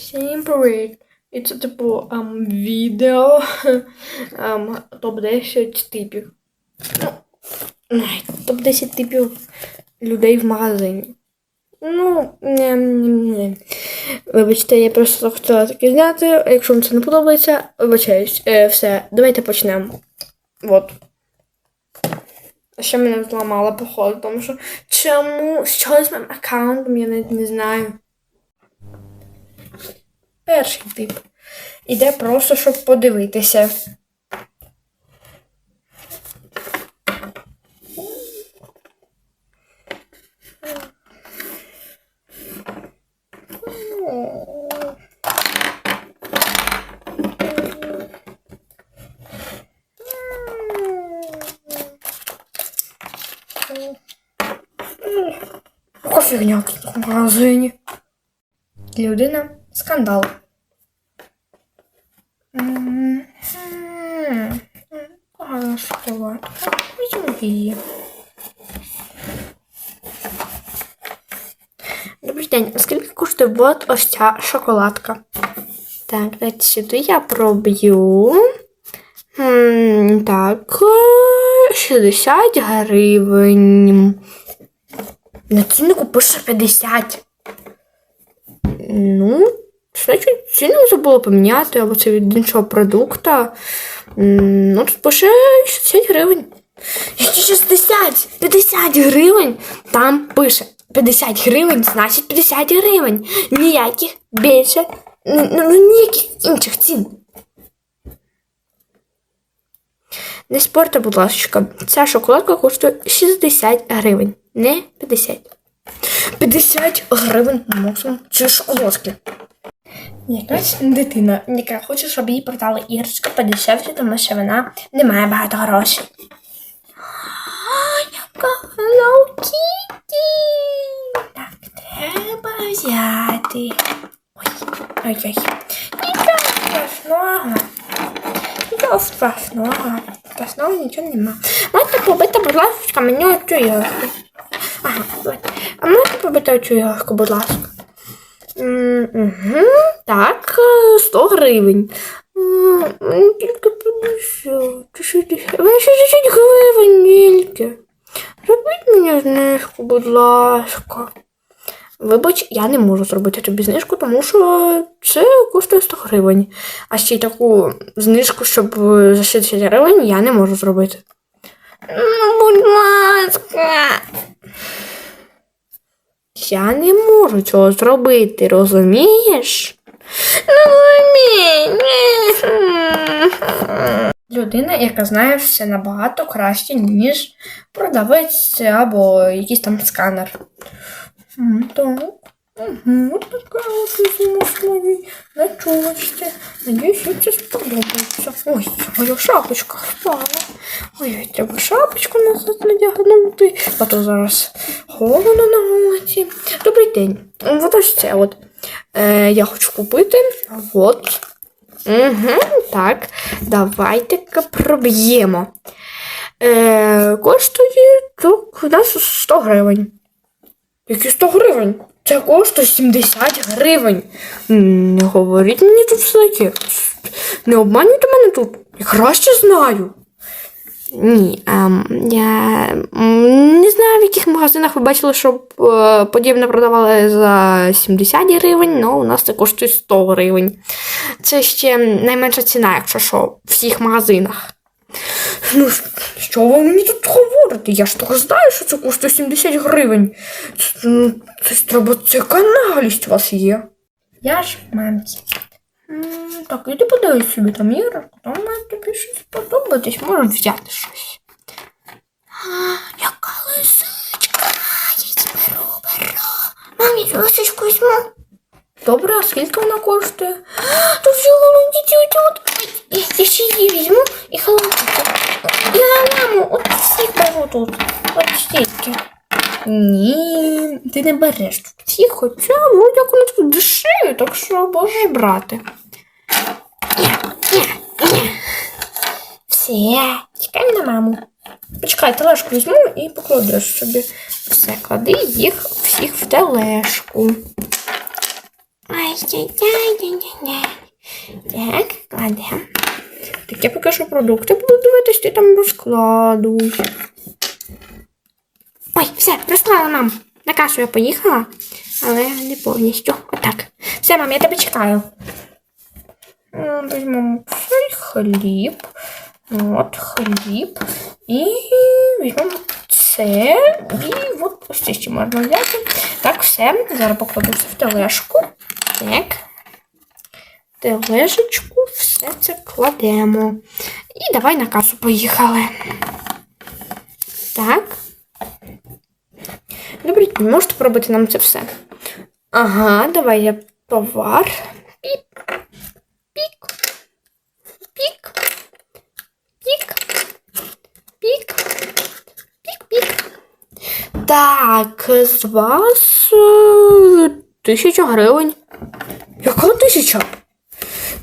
Всім привіт! І це типу ем, відео ем, топ-10 типів. Ну, топ-10 типів людей в магазині. Ну, не, не, не. Вибачте, я просто хотіла таке зняти. Якщо вам це не подобається, вибачаюсь. Е, все, давайте почнемо. Вот. Ще мене зламало, походу, тому що чому? З моїм аккаунтом, я навіть не знаю. Перший тип. Іде просто, щоб подивитися. Фігня тут в магазині. Людина скандал. Погана шоколадка. Візьму її. Добрий день. Скільки коштує от ось ця шоколадка? Так, давайте сюди я проб'ю. Так, е, 60 гривень. На ціннику пише 50. Ну, значить, ціну забула поміняти, або це від іншого продукта. Ну, тут пише 60 гривень. Які 60? 50 гривень. Там пише 50 гривень, значить 50 гривень. Ніяких більше, ну, ну ніяких інших цін. Не спорте, будь ласка, ця шоколадка коштує 60 гривень, не 50. 50 гривень максимум ці шоколадки. Якась дитина, яка хоче, щоб їй продали іграшки подешевше, тому що вона не має багато грошей. Яка Hello! Так, треба взяти. Ой, ой, ой. Нічого страшного. Нічого страшного. Страшного нічого нема. Можете побити, будь ласка, мені оцю іграшку. Оцю іграшку, будь ласка? Так, е, 100 гривень. М, м, Тільки 50. 60. Ви 60 гривень тільки. Зробіть мені знижку, будь ласка. Вибач, я не можу зробити тобі знижку, тому що це коштує 100 гривень. А ще й таку знижку, щоб за 60 гривень я не можу зробити. Ну, будь ласка. Я не можу цього зробити, розумієш? Людина, яка знає все набагато краще, ніж продавець або якийсь там сканер. Так. Угу, от така от візьму свої ночовочці. Надіюсь, їй це сподобається. Ой, моя шапочка впала. Ой, треба шапочку назад надягнути, а то зараз холодно на вулиці. Добрий день. От ось це от. Е, я хочу купити. От. Угу, так, давайте-ка проб'ємо. Е, коштує так, у нас 100 гривень. Які 100 гривень? Це коштує 70 гривень. Не говоріть мені тут всяке. Не обманюйте мене тут. Я краще знаю. Ні, ем, я не знаю, в яких магазинах ви бачили, щоб е, подібне продавали за 70 гривень, але у нас це коштує 100 гривень. Це ще найменша ціна, якщо що, в всіх магазинах. Ну, що ви мені тут говорите? Я ж того знаю, що це коштує 70 гривень. Це, ну, це треба, це каналість у вас є. Я ж мамці. Так, іди подивись собі там іграшку, там має тобі щось сподобатись, можеш взяти щось. А, яка лисичка. Я її беру, беру. Мамі, цю лисичку візьму. Добре, а скільки вона коштує? А, Тут вже голубці ці от. Я ще її візьму і халатку. Я маму, от всіх беру тут. От стільки. Ні, ти не береш тут всіх, хоча вроді як вони тут дешеві, так що можеш брати. Все, чекай на маму. Почекай, тележку візьму і покладеш собі. Все, клади їх всіх в тележку. Ай, Так, кладемо. Так я поки що продукти буду дивитись, ти там розкладуй. Ой, все, розклала, мам. На касу я поїхала, але не повністю. Отак. Все, мам, я тебе чекаю. Візьмемо цей хліб. От хліб. І візьмемо це. І от ось це ще можна взяти. Так, все. Зараз покладу все в тележку. Так. Тележечку, все це кладемо. І давай на касу поїхали. Так. Добре, можете пробити нам це все. Ага, давай я товар. Пік. Пік. Пік. Пік. Пік. Пік-пік. Так, з вас е, тисяча гривень. Яка тисяча?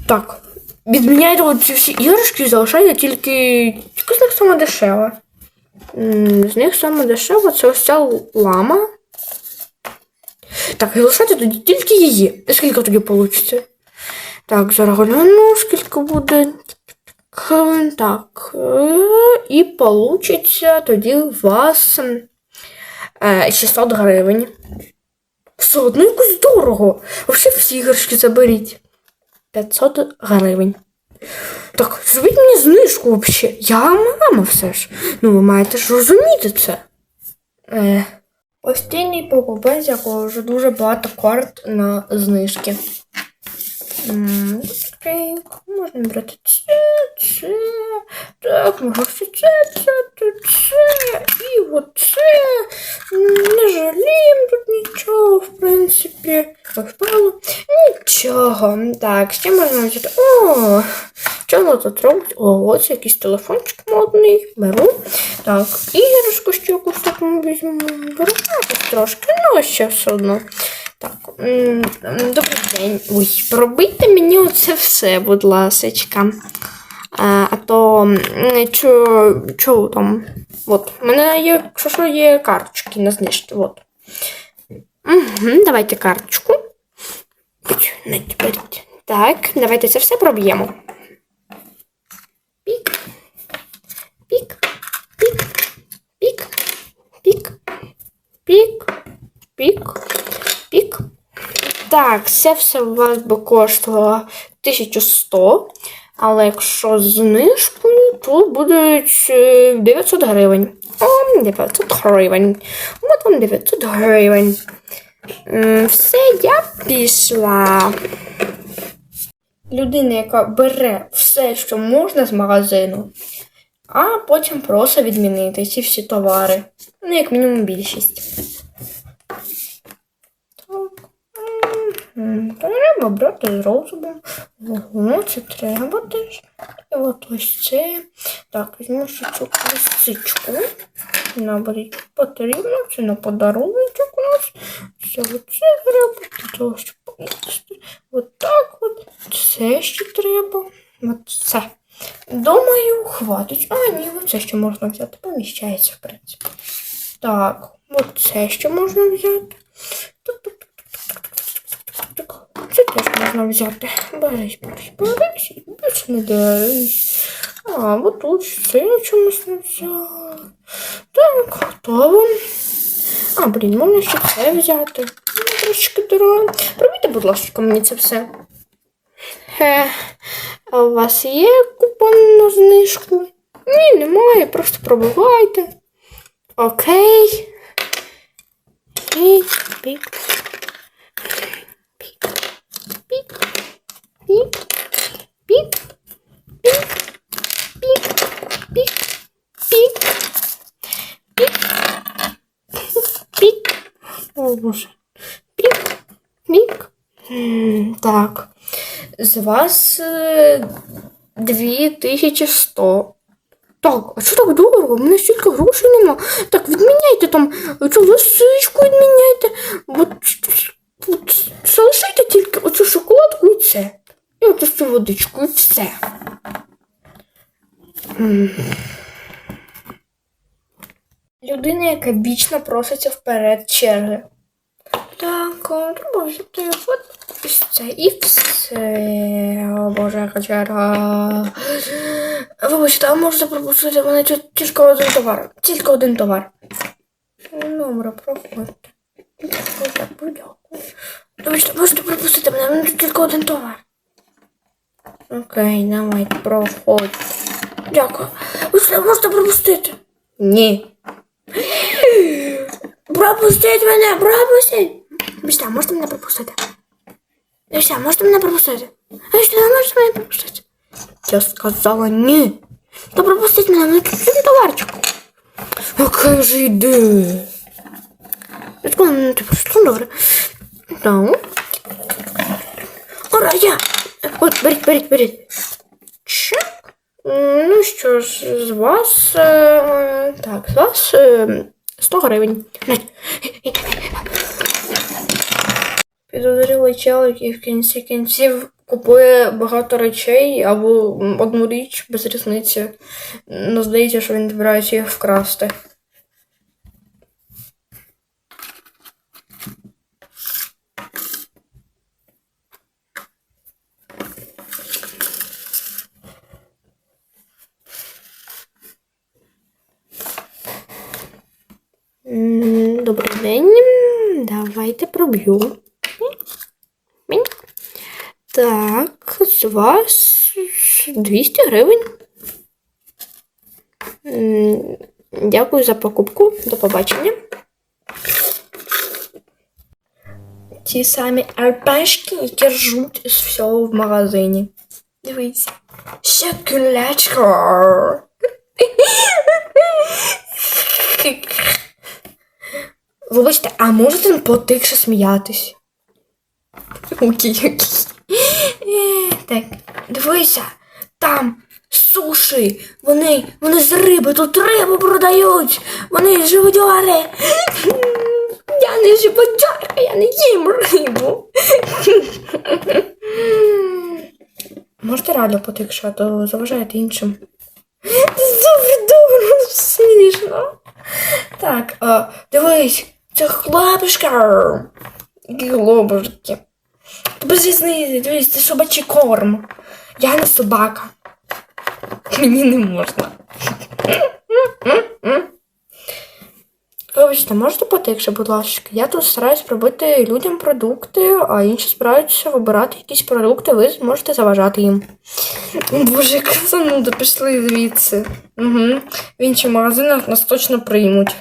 Так, відміняйте от ці всі іграшки, залишайте тільки. Тільки з них саме дешева. З них саме дешева це ось ця лама. Так, і лишайте тоді тільки її. І Скільки тоді вийде? Так, зараз гляну, скільки буде. Так. е, І получиться тоді у вас е, 600 гривень. Все одно якось дорого. Взагалі всі іграшки заберіть. 500 гривень. Так, зробіть мені знижку взагалі. Я мама все ж. Ну, ви маєте ж розуміти це. Е, постійний покупець, якого вже дуже багато карт на знижки. Можна брати це, це. Так, можна все це, це, це, це. І оце. Не жаліємо тут нічого, в принципі. Нічого. Так, ще можна взяти. О, що тут робить? О, ось якийсь телефончик модний. Беру. Так, іграшку ще якусь таку візьму. Беру трошки, ну ще все одно. Так, добрий день. Ой, пробийте мені оце все, будь ласочка. А, то що там? От, у мене є, якщо що, є карточки на знижці. От. Угу, давайте карточку. Так, давайте це все проб'ємо. Пік, пік, пік, пік, пік, пік, пік, пік. Так, це все у вас би коштувало 1100. Але якщо знижку, то будуть е, 900 гривень. О, 900 гривень. От вам 900 гривень. Все, я пішла. Людина, яка бере все, що можна з магазину, а потім просто відмінити ці всі товари. Ну, як мінімум більшість. Так. М, Треба брати з розумом. Ого, це треба. І от ось це. Так, візьму цю лисичку. Наберіть потрібно, це на подарунок у. Все оце треба, щоб поїсти. От так от. Це ще треба. От це. Думаю, хватить. А, ні, оце ще можна взяти. Поміщається, в принципі. Так, от це ще можна взяти. Так, це теж можна взяти. Берись, берись, берись і більше не десь. А, от тут це чомусь не взяти. Так, готово. А, блін, можна ще це взяти. Ну, Трошечки дорого. Пробійте, будь ласка, мені це все. Е, а у вас є купон на знижку? Ні, немає, просто пробивайте. Окей. Пік. Пік. Пік. Пік. Пік. Пік. Пік. Пік. Пік. Пік. Пік. О, Боже. Пік. Пік. Так. З вас е, 2100. Так, а що так дорого? У мене стільки грошей нема. Так, відміняйте там цю лисичку відміняйте. От, і це. І цю водичку, і все. Людина, яка вічно проситься вперед черги. Так, треба от ось це і все. О боже, яка черга. Вибачте, а можете пропустити мене тільки один товар. Тільки один товар. Добре, проходьте. Вибачте, можете пропустити мене, мене тут тільки один товар. Окей, давайте, проходь. Дякую. Ви можете пропустити? Ні. Пропустіть мене, пропустіть. Вибачте, можете мене пропустити? Вибачте, можете мене пропустити? Вибачте, а можете мене пропустити? Я сказала ні. То пропустіть мене, мене тут товарчик. Окей, вже йди. Просто добре. Так. Ура, я! От, беріть, беріть, беріть. Чек. Ну що ж, з вас. Е, так, з вас е, 100 гривень. Підозрілий чел, який в кінці кінців купує багато речей або одну річ без різниці. Ну, здається, що він збирається їх вкрасти. М, Добрий день. Давайте проб'ю. Так, з вас 200 гривень. Дякую за покупку. До побачення. Ті самі арпешки, які ржуть з всього в магазині. Дивись. Ще кулечко. Вибачте, а можете потихше сміятись? Окей, окей. Так, дивися, там суші. Вони, вони з риби, тут рибу продають. Вони живодьори. Я не живодьорка, я не їм рибу. Можете реально потихше, а то заважаєте іншим. Добре, добре, смішно. Так, дивись, це хлопушка. Які хлопушки. Без різниці, дивись, це собачий корм. Я не собака. Мені не можна. Вибачте, можете потихше, будь ласка. Я тут стараюсь пробити людям продукти, а інші збираються вибирати якісь продукти, ви зможете заважати їм. Боже, яка зануда, пішли звідси. Угу. В інших магазинах нас точно приймуть.